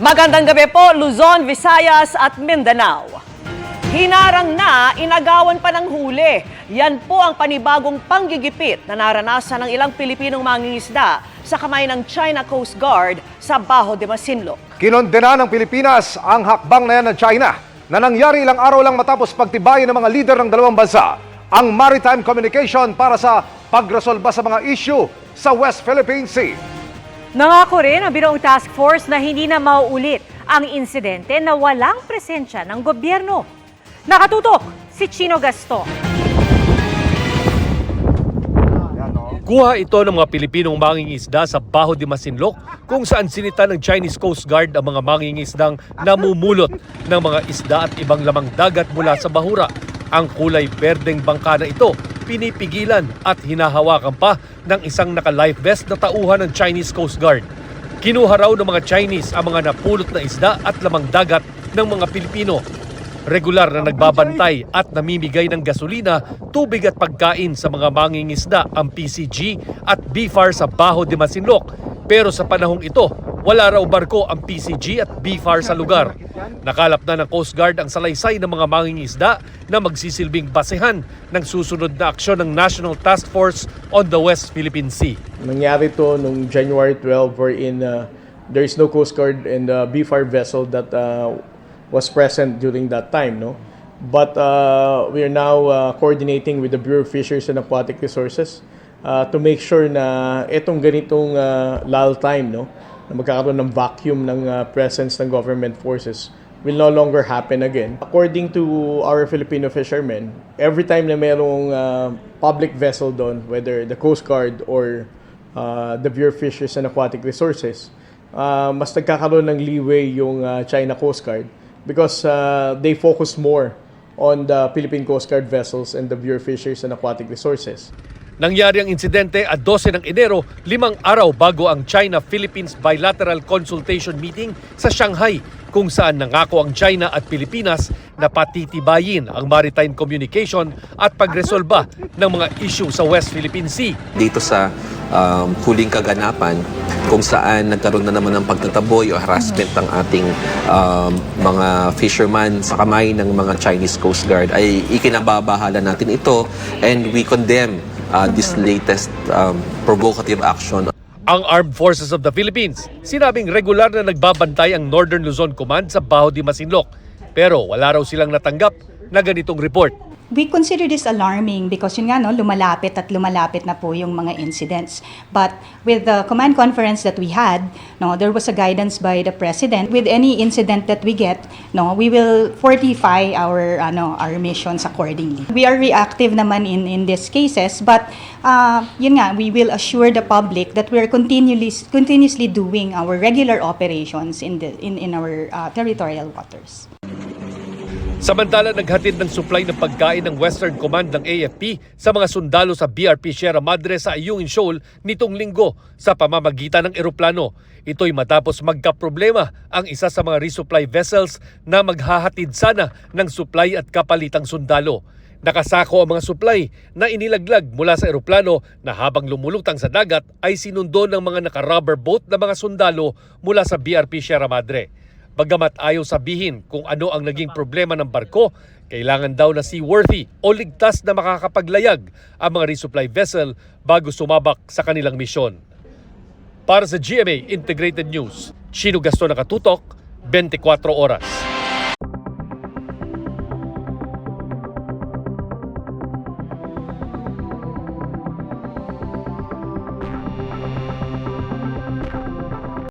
Magandang gabi po, Luzon, Visayas at Mindanao. Hinarang na, inagawan pa ng huli. Yan po ang panibagong panggigipit na naranasan ng ilang Pilipinong mangingisda sa kamay ng China Coast Guard sa Baho de Masinloc. Kinondena ng Pilipinas ang hakbang na yan ng China na nangyari ilang araw lang matapos pagtibayin ng mga lider ng dalawang bansa ang maritime communication para sa pagresolba sa mga issue sa West Philippine Sea. Nangako rin ang Biroong Task Force na hindi na mauulit ang insidente na walang presensya ng gobyerno. Nakatutok si Chino Gaston. Kuha ito ng mga Pilipinong mangingisda sa Baho de Masinloc kung saan sinita ng Chinese Coast Guard ang mga mangingisdang namumulot ng mga isda at ibang lamang dagat mula sa bahura. Ang kulay berdeng bangka na ito pinipigilan at hinahawakan pa ng isang naka-life vest na tauhan ng Chinese Coast Guard. Kinuha raw ng mga Chinese ang mga napulot na isda at lamang dagat ng mga Pilipino. Regular na nagbabantay at namimigay ng gasolina, tubig at pagkain sa mga mangingisda ang PCG at BFAR sa Baho de Masinloc. Pero sa panahong ito, wala raw barko ang PCG at BFAR sa lugar. Nakalap na ng Coast Guard ang salaysay ng mga mangingisda na magsisilbing basehan ng susunod na aksyon ng National Task Force on the West Philippine Sea. Nangyari to nung January 12 wherein uh, there is no Coast Guard and uh, BFAR vessel that uh, was present during that time, no? But uh, we are now uh, coordinating with the Bureau of Fisheries and Aquatic Resources uh, to make sure na itong ganitong uh, lull time, no? Na magkakaroon ng vacuum ng uh, presence ng government forces will no longer happen again. According to our Filipino fishermen, every time na merong uh, public vessel doon, whether the Coast Guard or uh, the Bureau of Fisheries and Aquatic Resources, uh, mas nagkakaroon ng leeway yung uh, China Coast Guard because uh, they focus more on the Philippine Coast Guard vessels and the Bureau of Fisheries and Aquatic Resources. Nangyari ang insidente at 12 ng Enero, limang araw bago ang China-Philippines Bilateral Consultation Meeting sa Shanghai kung saan nangako ang China at Pilipinas na patitibayin ang maritime communication at pagresolba ng mga issue sa West Philippine Sea. dito sa um, huling kaganapan kung saan nagkaroon na naman ng pagtataboy o harassment ng ating um, mga fishermen sa kamay ng mga Chinese Coast Guard ay ikinababahala natin ito and we condemn uh, this latest um, provocative action Ang Armed Forces of the Philippines, sinabing regular na nagbabantay ang Northern Luzon Command sa Baho de Masinloc. Pero wala raw silang natanggap na ganitong report. We consider this alarming because yun nga no, lumalapit at lumalapit na po yung mga incidents. But with the command conference that we had, no, there was a guidance by the president. With any incident that we get, no, we will fortify our ano our missions accordingly. We are reactive naman in in these cases, but uh, yun nga, we will assure the public that we are continually continuously doing our regular operations in the in in our uh, territorial waters. Samantala, naghatid ng supply ng pagkain ng Western Command ng AFP sa mga sundalo sa BRP Sierra Madre sa Ayungin Shoal nitong linggo sa pamamagitan ng eroplano. Ito'y matapos magkaproblema ang isa sa mga resupply vessels na maghahatid sana ng supply at kapalitang sundalo. Nakasako ang mga supply na inilaglag mula sa eroplano na habang lumulutang sa dagat ay sinundo ng mga naka-rubber boat na mga sundalo mula sa BRP Sierra Madre. Bagamat ayaw sabihin kung ano ang naging problema ng barko, kailangan daw na seaworthy o ligtas na makakapaglayag ang mga resupply vessel bago sumabak sa kanilang misyon. Para sa GMA Integrated News, Chino Gaston Nakatutok, 24 Oras.